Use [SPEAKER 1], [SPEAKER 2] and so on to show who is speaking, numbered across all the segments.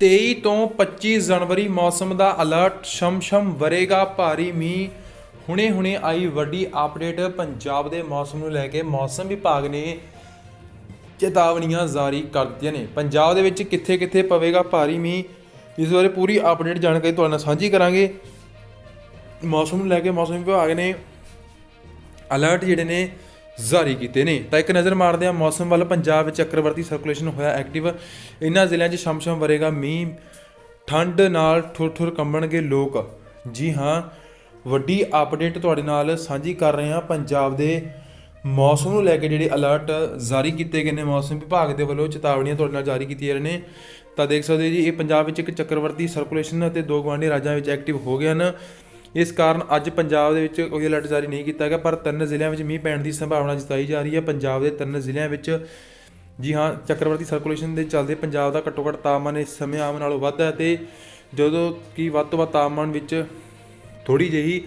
[SPEAKER 1] 23 ਤੋਂ 25 ਜਨਵਰੀ ਮੌਸਮ ਦਾ ਅਲਰਟ ਸ਼ਮਸ਼ਮ ਵਰੇਗਾ ਭਾਰੀ ਮੀਂਹ। ਹੁਣੇ-ਹੁਣੇ ਆਈ ਵੱਡੀ ਅਪਡੇਟ ਪੰਜਾਬ ਦੇ ਮੌਸਮ ਨੂੰ ਲੈ ਕੇ ਮੌਸਮ ਵਿਭਾਗ ਨੇ ਚੇਤਾਵਨੀਆਂ ਜਾਰੀ ਕਰ ਦਿੱਤੀਆਂ ਨੇ। ਪੰਜਾਬ ਦੇ ਵਿੱਚ ਕਿੱਥੇ-ਕਿੱਥੇ ਪਵੇਗਾ ਭਾਰੀ ਮੀਂਹ? ਇਸ ਬਾਰੇ ਪੂਰੀ ਅਪਡੇਟ ਜਾਣਕਾਰੀ ਤੁਹਾਡੇ ਨਾਲ ਸਾਂਝੀ ਕਰਾਂਗੇ। ਮੌਸਮ ਨੂੰ ਲੈ ਕੇ ਮੌਸਮ ਵਿਭਾਗ ਨੇ ਅਲਰਟ ਜਿਹੜੇ ਨੇ ਜਾਰੀ ਕੀਤੇ ਨੇ। ਤਾਂ ਇੱਕ ਨਜ਼ਰ ਮਾਰਦੇ ਹਾਂ, ਮੌਸਮ ਵੱਲ ਪੰਜਾਬ ਵਿੱਚ ਚੱਕਰਵਰਤੀ ਸਰਕੂਲੇਸ਼ਨ ਹੋਇਆ ਐਕਟਿਵ ਇਹਨਾਂ ਜ਼ਿਲ੍ਹਿਆਂ 'ਚ ਸ਼ਮਸ਼ਮ ਵਰੇਗਾ ਮੀਂਹ, ਠੰਡ ਨਾਲ ਠੁਰ-ਠੁਰ ਕੰਬਣਗੇ ਲੋਕ। ਜੀ ਹਾਂ, ਵੱਡੀ ਅਪਡੇਟ ਤੁਹਾਡੇ ਨਾਲ ਸਾਂਝੀ ਕਰ ਰਹੇ ਹਾਂ। ਪੰਜਾਬ ਦੇ ਮੌਸਮ ਨੂੰ ਲੈ ਕੇ ਜਿਹੜੇ ਅਲਰਟ ਜਾਰੀ ਕੀਤੇ ਗਏ ਨੇ, ਮੌਸਮ ਵਿਭਾਗ ਦੇ ਵੱਲੋਂ ਚੇਤਾਵਨੀਆਂ ਤੁਹਾਡੇ ਨਾਲ ਜਾਰੀ ਕੀਤੀਆਂ ਨੇ। ਤਾਂ ਦੇਖ ਸਕਦੇ ਹੋ ਜੀ, ਇਹ ਪੰਜਾਬ ਵਿੱਚ ਇੱਕ ਚੱਕਰਵਰਤੀ ਸਰਕੂਲੇਸ਼ਨ ਅਤੇ ਦੋ ਗਵਾਂਢੀ ਰਾਜਾਂ ਵਿੱਚ ਐਕਟਿਵ ਹੋ ਗਏ ਹਨ। ਇਸ ਕਾਰਨ ਅੱਜ ਪੰਜਾਬ ਦੇ ਵਿੱਚ ਕੋਈ ਅਲਰਟ ਜਾਰੀ ਨਹੀਂ ਕੀਤਾ ਗਿਆ, ਪਰ ਤਿੰਨ ਜ਼ਿਲ੍ਹਿਆਂ ਵਿੱਚ ਮੀਂਹ ਪੈਣ ਦੀ ਸੰਭਾਵਨਾ ਜਤਾਈ ਜਾ ਰਹੀ ਹੈ। ਪੰਜਾਬ ਦੇ ਤਿੰਨ ਜ਼ਿਲ੍ਹਿਆਂ ਵਿੱਚ ਜੀ ਹਾਂ ਚੱਕਰਵਰਤੀ ਸਰਕੂਲੇਸ਼ਨ ਦੇ ਚੱਲਦੇ ਪੰਜਾਬ ਦਾ ਘੱਟੋ ਘੱਟ ਤਾਪਮਾਨ ਇਸ ਸਮੇਂ ਆਮ ਨਾਲੋਂ ਵੱਧ ਹੈ ਤੇ ਜਦੋਂ ਕਿ ਵੱਧ ਤੋਂ ਵੱਧ ਤਾਪਮਾਨ ਵਿੱਚ ਥੋੜੀ ਜਿਹੀ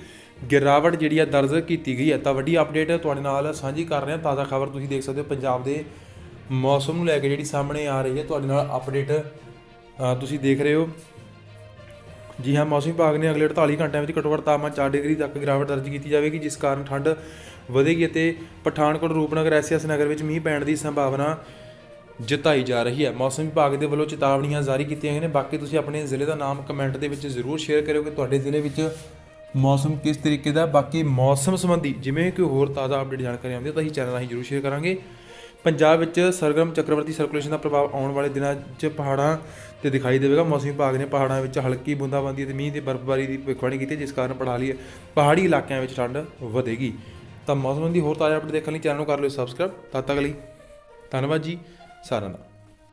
[SPEAKER 1] ਗਿਰਾਵਟ ਜਿਹੜੀ ਆ ਦਰਜ ਕੀਤੀ ਗਈ ਹੈ, ਤਾਂ ਵੱਡੀ ਅਪਡੇਟ ਤੁਹਾਡੇ ਨਾਲ ਸਾਂਝੀ ਕਰ ਰਹੇ ਹਾਂ। ਤਾਜ਼ਾ ਖਬਰ ਤੁਸੀਂ ਦੇਖ ਸਕਦੇ ਹੋ ਪੰਜਾਬ ਦੇ ਮੌਸਮ ਨੂੰ ਲੈ ਕੇ ਜਿਹੜੀ ਸਾਹਮਣੇ ਆ ਰਹੀ ਹੈ, ਤੁਹਾਡੇ ਨਾਲ ਅਪਡੇਟ ਤੁਸੀਂ ਦੇਖ ਰਹੇ ਹੋ। ਜੀ ਹਾਂ, ਮੌਸਮ ਵਿਭਾਗ ਨੇ ਅਗਲੇ 48 ਘੰਟਿਆਂ ਵਿੱਚ ਘੱਟੋ ਘੱਟ ਤਾਪਮਾਨ 4 ਡਿਗਰੀ ਤੱਕ ਗਿਰਾਵਟ ਦਰਜ ਕੀਤੀ ਜਾਵੇਗੀ, ਜਿਸ ਕਾਰਨ ਠੰਡ ਵਧੇਗੀ ਅਤੇ ਪਠਾਨਕੋਟ, ਰੂਪਨਗਰ ਐਸੀਐਸ ਨਗਰ ਵਿੱਚ ਮੀਂਹ ਪੈਣ ਦੀ ਸੰਭਾਵਨਾ ਜਤਾਈ ਜਾ ਰਹੀ ਹੈ। ਮੌਸਮ ਵਿਭਾਗ ਦੇ ਵੱਲੋਂ ਚੇਤਾਵਨੀਆਂ ਜਾਰੀ ਕੀਤੀਆਂ ਗਈਆਂ ਨੇ। ਬਾਕੀ ਤੁਸੀਂ ਆਪਣੇ ਜ਼ਿਲ੍ਹੇ ਦਾ ਨਾਮ ਕਮੈਂਟ ਦੇ ਵਿੱਚ ਜ਼ਰੂਰ ਸ਼ੇਅਰ ਕਰਿਓ ਕਿ ਤੁਹਾਡੇ ਜ਼ਿਲ੍ਹੇ ਵਿੱਚ ਮੌਸਮ ਕਿਸ ਤਰੀਕੇ ਦਾ ਬਾਕੀ ਮੌਸਮ ਸੰਬੰਧੀ ਜਿਵੇਂ ਕੋਈ ਹੋਰ ਤਾਜ਼ਾ ਅਪਡੇਟ ਜਾਣਕਾਰੀ ਆਉਂਦੀ ਹੈ, ਤਾਂ ਅਸੀਂ ਚੈਨਲ ਰਾਹੀਂ ਜ਼ਰੂਰ ਸ਼ੇਅਰ ਕਰਾਂਗੇ। ਪੰਜਾਬ ਵਿੱਚ ਸਰਗਰਮ ਚੱਕਰਵਰਤੀ ਸਰਕੂਲੇਸ਼ਨ ਦਾ ਪ੍ਰਭਾਵ ਆਉਣ ਵਾਲੇ ਦਿਨਾਂ 'ਚ ਪਹਾੜਾਂ ਤੇ ਦਿਖਾਈ ਦੇਵੇਗਾ। ਮੌਸਮ ਵਿਭਾਗ ਨੇ ਪਹਾੜਾਂ ਵਿੱਚ ਹਲਕੀ ਬੂੰਦਾਬਾਂਦੀ ਅਤੇ ਮੀਂਹ ਤੇ ਬਰਫ਼ਬਾਰੀ ਦੀ ਭਵਿੱਖਬਾਣੀ ਕੀਤੀ, ਜਿਸ ਕਾਰਨ ਪਹਾੜੀ ਪਹਾੜੀ ਇਲਾਕਿਆਂ ਵਿੱਚ ਠੰਡ ਵਧੇਗੀ। ਤਾਂ ਮੌਸਮ ਦੀ ਹੋਰ ਤਾਜ਼ਾ ਅਪਡੇਟ ਦੇਖਣ ਲਈ ਚੈਨਲ ਨੂੰ ਕਰ ਲਿਓ ਸਬਸਕ੍ਰਾਈਬ ਤਦ ਤੱਕ ਲਈ ਧੰਨਵਾਦ ਜੀ। ਸਾਰਿਆਂ ਦਾ।